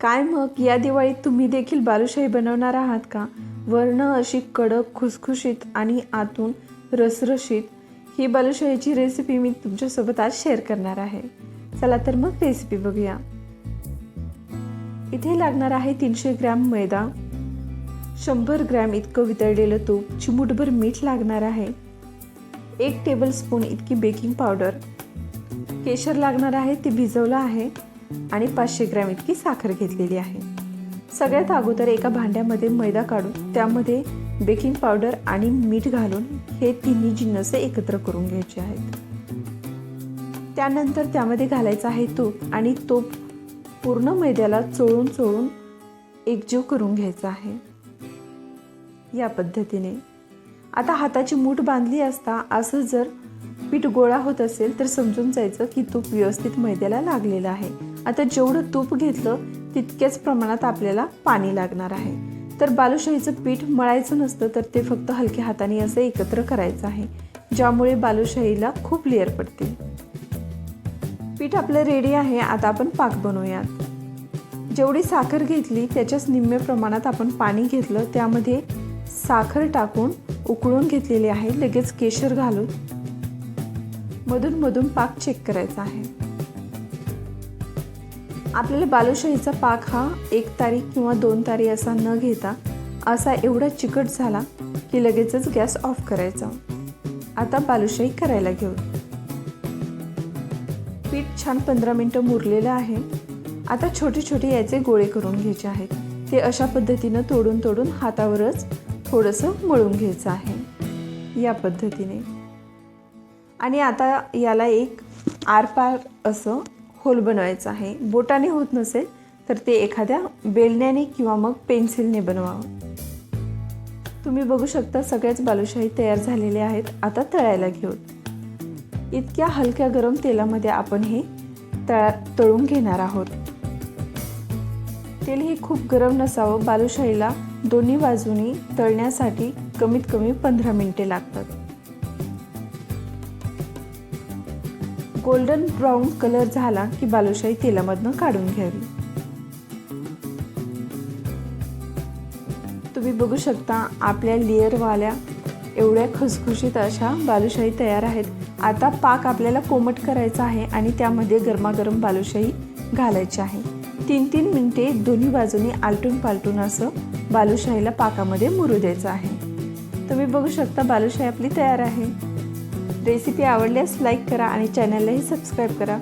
काय मग? या दिवाळीत तुम्ही देखील बालुशाही बनवणार आहात का? वर्ण अशी कडक खुसखुशीत आणि आतून रसरशीत ही बालुशाहीची रेसिपी मी तुमच्यासोबत आज शेअर करणार आहे. चला तर मग रेसिपी बघूया. इथे लागणार आहे तीनशे ग्रॅम मैदा शंभर ग्रॅम इतकं वितळलेलं तूप चिमूटभर मीठ लागणार आहे एक टेबल स्पून इतकी बेकिंग पावडर केशर लागणार आहे ते भिजवलं आहे आणि पाचशे ग्रॅम इतकी साखर घेतलेली आहे. सगळ्यात अगोदर एका भांड्यामध्ये मैदा काढून त्यामध्ये बेकिंग पावडर आणि मीठ घालून हे तिन्ही जिन्नस एकत्र करून घ्यायचे आहेत. त्यानंतर त्यामध्ये घालायचं आहे तूप आणि तो पूर्ण मैद्याला चोळून चोळून एकजीव करून घ्यायचा आहे. या पद्धतीने. आता हाताची मूठ बांधली असता असं जर पीठ गोळा होत असेल तर समजून जायचं की तूप व्यवस्थित मैद्याला लागलेलं आहे. आता जेवढं तूप घेतलं तितक्याच प्रमाणात आपल्याला पाणी लागणार आहे. तर बालुशाहीचं पीठ मळायचं नसतं तर ते फक्त हलक्या हाताने असं एकत्र करायचं आहे ज्यामुळे बालुशाहीला खूप लेअर पडतील. पीठ आपलं रेडी आहे आता आपण पाक बनवूयात. जेवढी साखर घेतली त्याच्याच निम्म्या प्रमाणात आपण पाणी घेतलं त्यामध्ये साखर टाकून उकळून घेतलेले आहे लगेच केशर घालून. मधून मधून पाक चेक करायचा आहे. आपल्याला बालुशाहीचा पाक हा एक तारी किंवा दोन तारी असा न घेता असा एवढा चिकट झाला की लगेचच गॅस ऑफ करायचा. आता बालुशाही करायला घेऊ. पीठ छान पंधरा मिनटं मुरलेलं आहे. आता छोटे छोटे याचे गोळे करून घ्यायचे आहेत. ते अशा पद्धतीनं तोडून तोडून हातावरच थोडंसं मळून घ्यायचं आहे. या पद्धतीने. आणि आता याला एक आरपार असं होल बनवायचं आहे. बोटाने होत नसेल तर ते एखाद्या बेलण्याने किंवा मग पेन्सिलने बनवावं. तुम्ही बघू शकता सगळ्याच बालुशाही तयार झालेले आहेत. आता तळायला घेऊन. इतक्या हलक्या गरम तेलामध्ये आपण हे तळा तळून घेणार आहोत. तेल हे खूप गरम नसावं. बालुशाहीला दोन्ही बाजूनी तळण्यासाठी कमीत कमी पंधरा मिनिटे लागतात. गोल्डन ब्राऊन कलर झाला की बालुशाही तेलामधनं काढून घ्यावी. तुम्ही बघू शकता आपल्या लेअरवाल्या एवढ्या खुसखुशीत अशा बालुशाही तयार आहेत. आता पाक आपल्याला कोमट करायचा आहे आणि त्यामध्ये गरमागरम बालुशाही घालायची आहे. तीन तीन मिनटे दोन्ही बाजूनी आलटून पालटून असं बालुशाहीला पाकामध्ये मुरू द्यायचं आहे. तुम्ही बघू शकता बालुशाही आपली तयार आहे. रेसिपी आवडल्यास लाईक करा आणि चॅनललाही सबस्क्राईब करा.